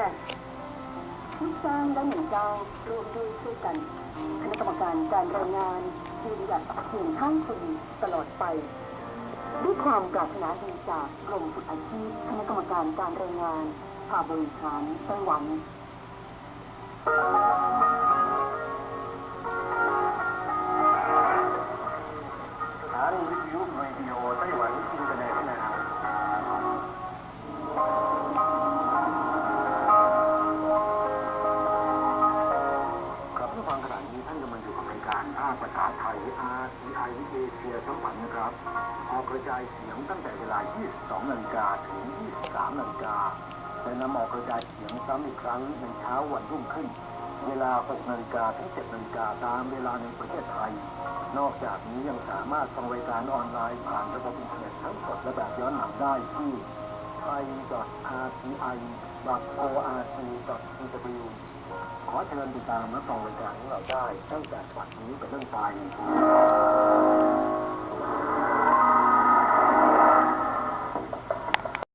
น่ผู้จ้างและหนึ่งเจ้าร่วมด้วยช่วยกันคณะกรรมการการรายงานยืนหยัดเคียงข้างคุณตลอดไปด้วยความปรารถนาดีจากกรมฝึกอาชีพคณะกรรมการการรายงานผ่าบริหารไต้หวันสถานีวิทยุเรดิโอ กับรายการภาคภาษาไทย RTI เอเชียทั้งวันนะครับออกกระจายเสียงตั้งแต่เวลา 22นาฬิกาถึง 23นาฬิกาและนำออกกระจายเสียงซ้ำอีกครั้งในเช้าวันรุ่งขึ้น เวลา 6นาฬิกาถึง 7นาฬิกาตามเวลาในประเทศไทย นอกจากนี้ยังสามารถฟังรายการออนไลน์ผ่านระบบอินเทอร์เน็ตทั้งสดและแบบย้อนหลังได้ที่ thai.rti.org.tw ขอเชิญติดตามและฟังรายการของเราได้ตั้งแต่วันนี้เป็นต้นไป